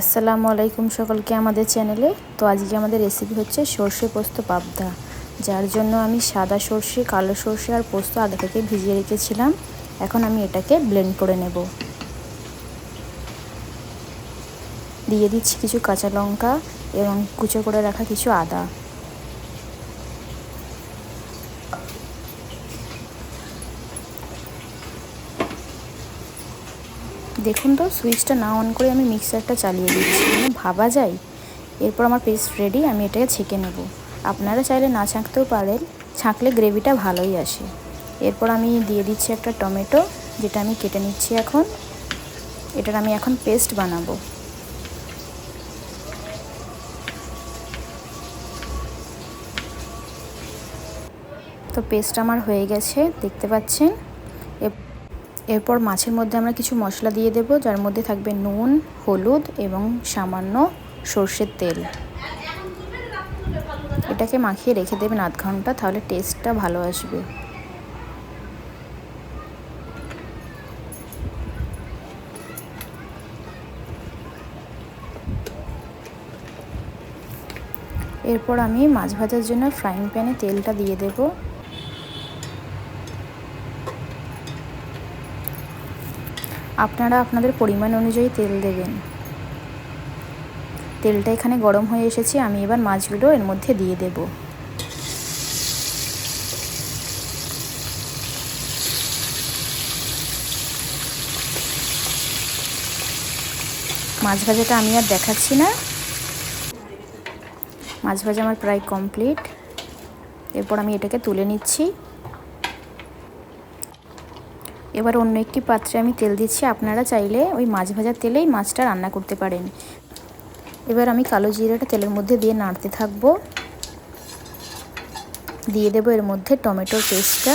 আসসালামু আলাইকুম সকলকে আমাদের চ্যানেলে। তো আজকে আমাদের রেসিপি হচ্ছে সর্ষে পোস্ত পাবদা, যার জন্য আমি সাদা সর্ষে, কালো সর্ষে আর পোস্ত আগে থেকে ভিজিয়ে রেখেছিলাম। এখন আমি এটাকে ব্লেন্ড করে নেব। দিয়ে দিচ্ছি কিছু কাঁচা লঙ্কা এবং কুচো করে রাখা কিছু আদা। দেখুন তো, সুইচটা না অন করে আমি মিক্সারটা চালিয়ে দিচ্ছি। মানে ভাবা যায়? এরপর আমার পেস্ট রেডি আমি এটাকে ছেঁকে নেব। আপনারা চাইলে না ছাঁকতেও পারেন, ছাঁকলে গ্রেভিটা ভালোই আসে। এরপর আমি দিয়ে দিচ্ছি একটা টমেটো, যেটা আমি কেটে নিচ্ছি এখন। এটার আমি এখন পেস্ট বানাবো। তো পেস্ট আমার হয়ে গেছে, দেখতে পাচ্ছেন? এরপর মাছের মধ্যে আমরা কিছু মশলা দিয়ে দেব, যার মধ্যে থাকবে নুন, হলুদ এবং সামান্য সর্ষের তেল। এটাকে মাখিয়ে রেখে দেবেন আধ ঘণ্টা, তাহলে টেস্টটা ভালো আসবে। এরপর আমি মাছ ভাজার জন্য ফ্রাইং প্যানে তেলটা দিয়ে দেবো। আপনারা আপনাদের পরিমাণ অনুযায়ী তেল দেবেন। তেলটা এখানে গরম হয়ে এসেছে, আমি এবার মাছগুলো এর মধ্যে দিয়ে দেব। মাছ ভাজাটা আমি আর দেখাচ্ছি না। মাছ ভাজা আমার প্রায় কমপ্লিট। এরপর আমি এটাকে তুলে নিচ্ছি। এবার অন্য একটি পাত্রে আমি তেল দিচ্ছি। আপনারা চাইলে ওই মাছ ভাজার তেলেই মাছটা রান্না করতে পারেন। এবার আমি কালো জিরাটা তেলের মধ্যে দিয়ে নাড়তে থাকব। দিয়ে দেবো এর মধ্যে টমেটোর পেস্টটা।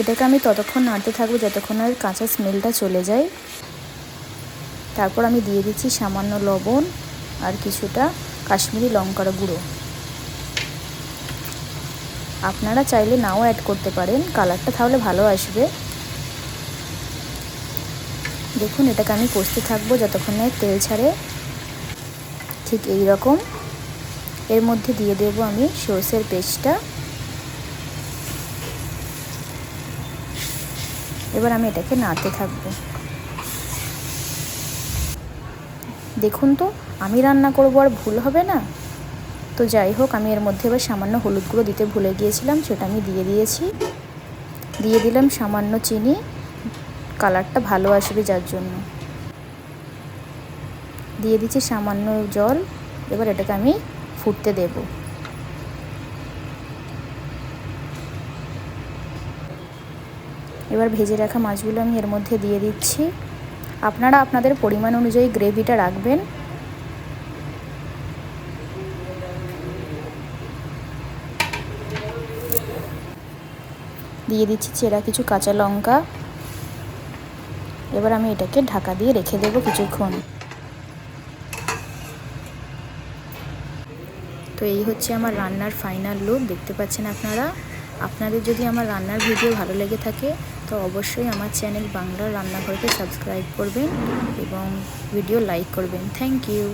এটাকে আমি ততক্ষণ নাড়তে থাকব যতক্ষণ আর কাঁচা স্মেলটা চলে যায়। তারপর আমি দিয়ে দিচ্ছি সামান্য লবণ আর কিছুটা কাশ্মীরি লঙ্কার গুঁড়ো। আপনারা চাইলে নাও অ্যাড করতে পারেন কালারটা তাহলে ভালো আসবে। দেখুন, এটাকে আমি কষতে থাকব যতক্ষণ তেল ছাড়ে। ঠিক এই রকম। এর মধ্যে দিয়ে দেব আমি সর্ষের পেস্টটা। এবার আমি এটাকে নাড়তে থাকব। দেখুন তো, আমি রান্না করব আর ভুল হবে না? তো যাই হোক, আমি এর মধ্যে এবার সামান্য হলুদ গুঁড়ো দিতে ভুলে গিয়েছিলাম, সেটা আমি দিয়ে দিয়েছি। দিয়ে দিলাম সামান্য চিনি, কালারটা ভালো আসবে যার জন্য। দিয়ে দিচ্ছি সামান্য জল, এবার এটাকে আমি ফুটতে দেব। এবার ভেজে রাখা মাছগুলো আমি এর মধ্যে দিয়ে দিচ্ছি। আপনারা আপনাদের পরিমাণ অনুযায়ী গ্রেভিটা রাখবেন। দিয়ে দিচ্ছি চেরা কিছু কাঁচা লঙ্কা। এবার আমি এটাকে ঢাকা দিয়ে রেখে দেবো কিছুক্ষণ। তো এই হচ্ছে আমার রান্নার ফাইনাল লুক দেখতে পাচ্ছেন আপনারা? আপনাদের যদি আমার রান্নার ভিডিও ভালো লেগে থাকে, তো অবশ্যই আমার চ্যানেল বাংলা রান্নাঘরকে সাবস্ক্রাইব করবেন এবং ভিডিও লাইক করবেন। Thank you